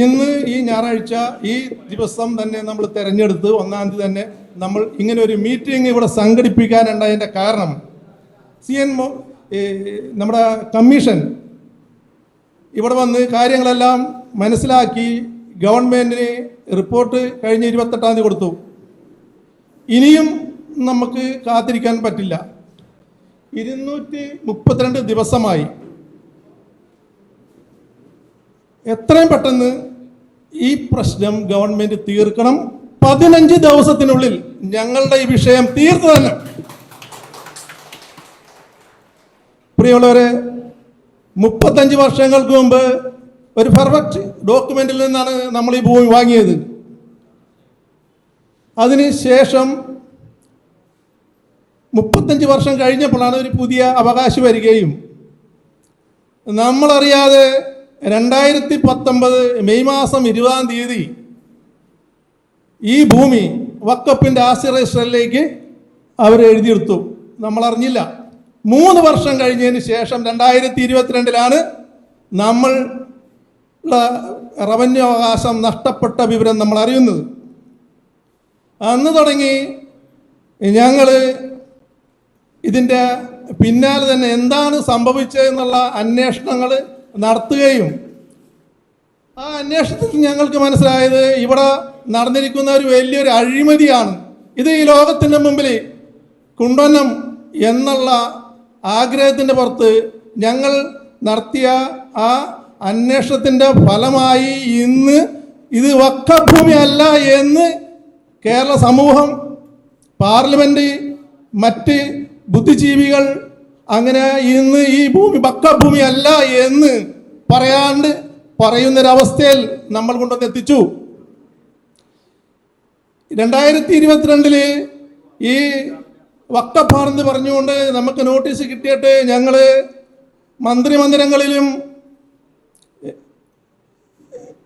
ഇന്ന് ഈ ഞായറാഴ്ച ഈ ദിവസം തന്നെ നമ്മൾ തിരഞ്ഞെടുത്ത് ഒന്നാം തീയതി തന്നെ നമ്മൾ ഇങ്ങനെ ഒരു മീറ്റിംഗ് ഇവിടെ സംഘടിപ്പിക്കാനുണ്ടായതിന്റെ കാരണം. സി എൻ നമ്മുടെ കമ്മീഷൻ ഇവിടെ വന്ന് കാര്യങ്ങളെല്ലാം മനസ്സിലാക്കി ഗവൺമെന്റിന് റിപ്പോർട്ട് കഴിഞ്ഞ ഇരുപത്തെട്ടാം തീയതി കൊടുത്തു. ഇനിയും നമുക്ക് കാത്തിരിക്കാൻ പറ്റില്ല. ഇരുന്നൂറ്റി മുപ്പത്തിരണ്ട് ദിവസമായി എത്രയും പെട്ടെന്ന് ഈ പ്രശ്നം ഗവൺമെന്റ് തീർക്കണം. പതിനഞ്ച് ദിവസത്തിനുള്ളിൽ ഞങ്ങളുടെ ഈ വിഷയം തീർത്തു തന്നെ. പ്രിയമുള്ളവരെ മുപ്പത്തഞ്ച് വർഷങ്ങൾക്ക് മുമ്പ് ഒരു പെർഫെക്റ്റ് ഡോക്യുമെന്റിൽ നിന്നാണ് നമ്മൾ ഈ ഭൂമി വാങ്ങിയത്. അതിന് ശേഷം മുപ്പത്തഞ്ച് വർഷം കഴിഞ്ഞപ്പോഴാണ് ഒരു പുതിയ അവകാശി വരികയും. നമ്മളറിയാതെ രണ്ടായിരത്തി പത്തൊമ്പത് മെയ് മാസം ഇരുപതാം തീയതി ഈ ഭൂമി വക്കപ്പിന്റെ ആസ്തി രജിസ്റ്ററിലേക്ക് അവർ എഴുതിയെടുത്തു. നമ്മൾ അറിഞ്ഞില്ല മൂന്ന് വർഷം കഴിഞ്ഞതിന് ശേഷം രണ്ടായിരത്തി ഇരുപത്തിരണ്ടിലാണ് നമ്മൾ റവന്യൂ അവകാശം നഷ്ടപ്പെട്ട വിവരം നമ്മൾ അറിയുന്നത്. അന്ന് തുടങ്ങി ഞങ്ങൾ ഇതിന്റെ പിന്നാലെ തന്നെ എന്താണ് സംഭവിച്ചതെന്നുള്ള അന്വേഷണങ്ങൾ നടത്തുകയും ആ അന്വേഷണത്തിൽ ഞങ്ങൾക്ക് മനസ്സിലായത് ഇവിടെ നടന്നിരിക്കുന്ന ഒരു വലിയൊരു അഴിമതിയാണ്. ഇത് ഈ ലോകത്തിന്റെ മുമ്പിൽ കുണ്ടനം എന്നുള്ള ആഗ്രഹത്തിന്റെ പുറത്ത് ഞങ്ങൾ നടത്തിയ ആ അന്വേഷണത്തിന്റെ ഫലമായി ഇന്ന് ഇത് വക്കഭൂമി അല്ല എന്ന് കേരള സമൂഹം പാർലമെന്റ് മറ്റ് ബുദ്ധിജീവികൾ അങ്ങനെ ഇന്ന് ഈ ഭൂമി പക്കഭൂമി അല്ല എന്ന് പറയാണ്ട് പറയുന്നൊരവസ്ഥയിൽ നമ്മൾ കൊണ്ടുവന്ന് എത്തിച്ചു. രണ്ടായിരത്തി ഇരുപത്തിരണ്ടിൽ ഈ വക്തഭാർന്ന് പറഞ്ഞുകൊണ്ട് നമുക്ക് നോട്ടീസ് കിട്ടിയിട്ട് ഞങ്ങൾ മന്ത്രിമന്ദിരങ്ങളിലും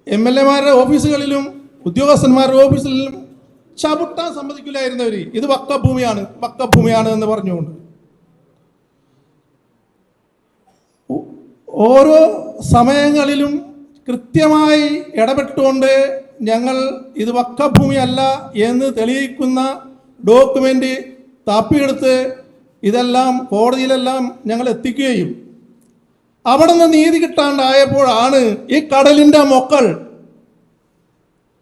എം എൽ എമാരുടെ ഓഫീസുകളിലും ഉദ്യോഗസ്ഥന്മാരുടെ ഓഫീസുകളിലും ചവിട്ടാൻ സമ്മതിക്കില്ലായിരുന്നവർ ഇത് വക്കഭൂമിയാണ് വക്കഭൂമിയാണ് എന്ന് പറഞ്ഞുകൊണ്ട്. ഓരോ സമയങ്ങളിലും കൃത്യമായി ഇടപെട്ടുകൊണ്ട് ഞങ്ങൾ ഇത് വക്കഭൂമിയല്ല എന്ന് തെളിയിക്കുന്ന ഡോക്യുമെന്റ് തപ്പിയെടുത്ത് ഇതെല്ലാം കോടതിയിലെല്ലാം ഞങ്ങൾ എത്തിക്കുകയും അവിടെ നിന്ന് നീതി കിട്ടാണ്ടായപ്പോഴാണ് ഈ കടലിന്റെ മൊക്കൾ.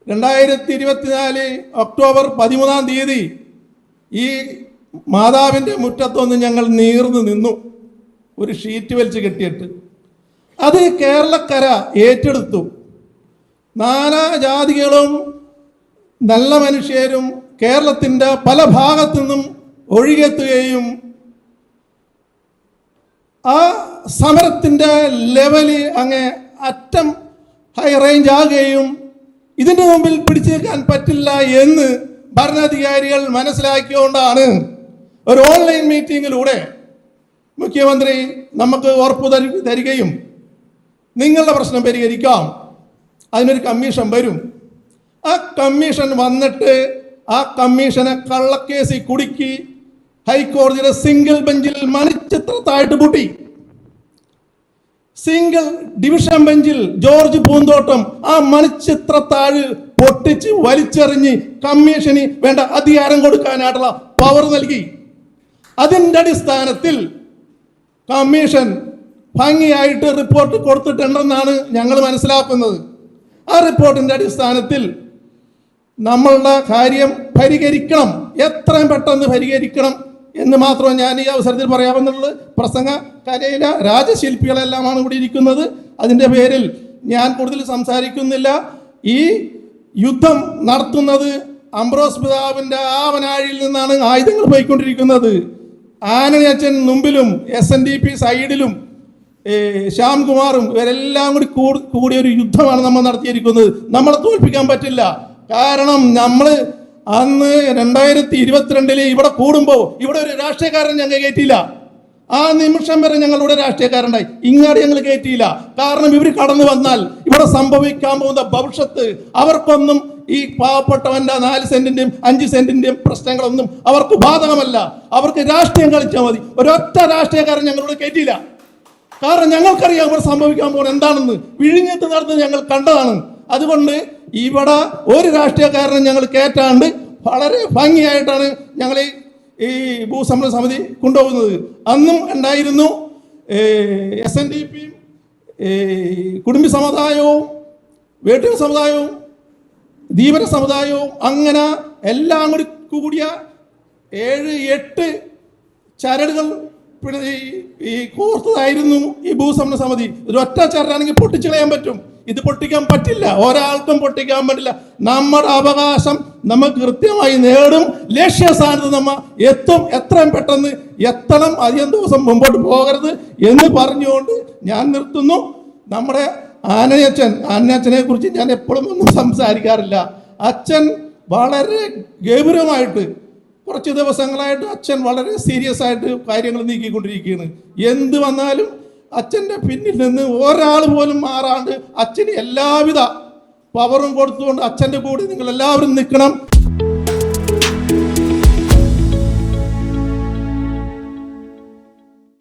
രണ്ടായിരത്തി ഇരുപത്തിനാല് ഒക്ടോബർ പതിമൂന്നാം തീയതി ഈ മാതാവിന്റെ മുറ്റത്തൊന്ന് ഞങ്ങൾ നീർന്ന് നിന്നു. ഒരു ഷീറ്റ് വലിച്ച് കെട്ടിയിട്ട്. അത് കേരളക്കര ഏറ്റെടുത്തു. നാനാ ജാതികളും നല്ല മനുഷ്യരും കേരളത്തിന്റെ പല ഭാഗത്തു നിന്നും ഒഴികെത്തുകയും ആ സമരത്തിന്റെ ലെവൽ അങ്ങ് അറ്റം ഹൈ റേഞ്ച് ആകുകയും ഇതിന്റെ മുമ്പിൽ പിടിച്ചേക്കാൻ പറ്റില്ല എന്ന് ഭരണാധികാരികൾ മനസ്സിലാക്കിയുകൊണ്ടാണ് ഒരു ഓൺലൈൻ മീറ്റിങ്ങിലൂടെ മുഖ്യമന്ത്രി നമുക്ക് ഉറപ്പ് തരു തരികയും നിങ്ങളുടെ പ്രശ്നം പരിഹരിക്കാം. അതിനൊരു കമ്മീഷൻ വരും. ആ കമ്മീഷൻ വന്നിട്ട് ആ കമ്മീഷനെ കള്ളക്കേസിൽ കുടുക്കി ഹൈക്കോടതിയുടെ സിംഗിൾ ബെഞ്ചിൽ മണിച്ചിത്രത്തായിട്ട് പൂട്ടി. സിംഗിൾ ഡിവിഷൻ ബെഞ്ചിൽ ജോർജ് പൂന്തോട്ടം ആ മണിച്ചിത്രത്താഴ് പൊട്ടിച്ച് വലിച്ചെറിഞ്ഞ് കമ്മീഷന് വേണ്ട അധികാരം കൊടുക്കാനായിട്ടുള്ള പവർ നൽകി. അതിന്റെ അടിസ്ഥാനത്തിൽ കമ്മീഷൻ ഭംഗിയായിട്ട് റിപ്പോർട്ട് കൊടുത്തിട്ടുണ്ടെന്നാണ് ഞങ്ങൾ മനസ്സിലാക്കുന്നത്. ആ റിപ്പോർട്ടിന്റെ അടിസ്ഥാനത്തിൽ നമ്മളുടെ കാര്യം പരിഹരിക്കണം. എത്രയും പെട്ടെന്ന് പരിഹരിക്കണം എന്ന് മാത്രം ഞാൻ ഈ അവസരത്തിൽ പറയാമെന്നുള്ളത് പ്രസംഗ കലയിലെ രാജശില്പികളെല്ലാമാണ് ഇവിടെ ഇരിക്കുന്നത്. അതിന്റെ പേരിൽ ഞാൻ കൂടുതൽ സംസാരിക്കുന്നില്ല. ഈ യുദ്ധം നടത്തുന്നത് അംബ്രോസ് പിതാവിന്റെ ആവനാഴിയിൽ നിന്നാണ് ആയുധങ്ങൾ പോയിക്കൊണ്ടിരിക്കുന്നത്. ആനയച്ചൻ മുമ്പിലും എസ് എൻ ഡി പി സൈഡിലും ശ്യാംകുമാറും ഇവരെല്ലാം കൂടി കൂടി കൂടിയ ഒരു യുദ്ധമാണ് നമ്മൾ നടത്തിയിരിക്കുന്നത്. നമ്മളെ തോൽപ്പിക്കാൻ പറ്റില്ല. കാരണം നമ്മൾ അന്ന് രണ്ടായിരത്തി ഇരുപത്തിരണ്ടിൽ ഇവിടെ കൂടുമ്പോൾ ഇവിടെ ഒരു രാഷ്ട്രീയക്കാരൻ ഞങ്ങൾ കയറ്റിയില്ല. ആ നിമിഷം വരെ ഞങ്ങളുടെ രാഷ്ട്രീയക്കാരുണ്ടായി. ഇങ്ങോട്ട് ഞങ്ങൾ കയറ്റിയില്ല. കാരണം ഇവർ കടന്നു വന്നാൽ ഇവിടെ സംഭവിക്കാൻ പോകുന്ന ഭവിഷ്യത്ത് അവർക്കൊന്നും ഈ പാവപ്പെട്ടവന്റെ നാല് സെന്റിന്റെയും അഞ്ച് സെന്റിന്റെയും പ്രശ്നങ്ങളൊന്നും അവർക്ക് ബാധകമല്ല. അവർക്ക് രാഷ്ട്രീയം കളിച്ചാൽ മതി. ഒരൊറ്റ രാഷ്ട്രീയക്കാരൻ ഞങ്ങളോട് കയറ്റിയില്ല. കാരണം ഞങ്ങൾക്കറിയാം ഇവിടെ സംഭവിക്കാൻ പോകുന്നത് എന്താണെന്ന്. വിഴിഞ്ഞത്ത് നടന്ന് ഞങ്ങൾ കണ്ടതാണ്. അതുകൊണ്ട് ഇവിടെ ഒരു രാഷ്ട്രീയക്കാരനെ ഞങ്ങൾ കയറ്റാണ്ട് വളരെ ഭംഗിയായിട്ടാണ് ഞങ്ങൾ ഈ ഭൂസമര സമിതി കൊണ്ടുപോകുന്നത്. അന്നും ഉണ്ടായിരുന്നു എസ് എൻ ഡി പിയും കുടുംബ സമുദായവും വേട്ടൂർ സമുദായവും ധീവര സമുദായവും അങ്ങനെ എല്ലാം കൂടി കൂടിയ ഏഴ് എട്ട് ചരടുകൾ പിന്നെ ഈ- കോർത്തതായിരുന്നു ഈ ഭൂസമന സമിതി. ഒരു ഒറ്റ ചരടാണെങ്കിൽ പൊട്ടിച്ചു കളയാൻ പറ്റും. ഇത് പൊട്ടിക്കാൻ പറ്റില്ല. ഒരാൾക്കും പൊട്ടിക്കാൻ പറ്റില്ല. നമ്മുടെ അവകാശം നമുക്ക് കൃത്യമായി നേടും. ലക്ഷ്യസ്ഥാനത്ത് നമ്മ എത്തും. എത്രയും പെട്ടെന്ന് എത്തണം. അധികം ദിവസം മുമ്പോട്ട് പോകരുത് എന്ന് പറഞ്ഞുകൊണ്ട് ഞാൻ നിർത്തുന്നു. നമ്മുടെ ആനയച്ചൻ ആനയച്ചനെ കുറിച്ച് ഞാൻ എപ്പോഴും ഒന്നും സംസാരിക്കാറില്ല. അച്ഛൻ വളരെ ഗൗരവമായിട്ട് കുറച്ച് ദിവസങ്ങളായിട്ട് അച്ഛൻ വളരെ സീരിയസ് ആയിട്ട് കാര്യങ്ങൾ നീക്കിക്കൊണ്ടിരിക്കുകയാണ്. എന്ത് വന്നാലും അച്ഛന്റെ പിന്നിൽ നിന്ന് ഒരാൾ പോലും മാറാണ്ട് അച്ഛന് എല്ലാവിധ പവറും കൊടുത്തുകൊണ്ട് അച്ഛന്റെ കൂടെ നിങ്ങൾ എല്ലാവരും നിൽക്കണം.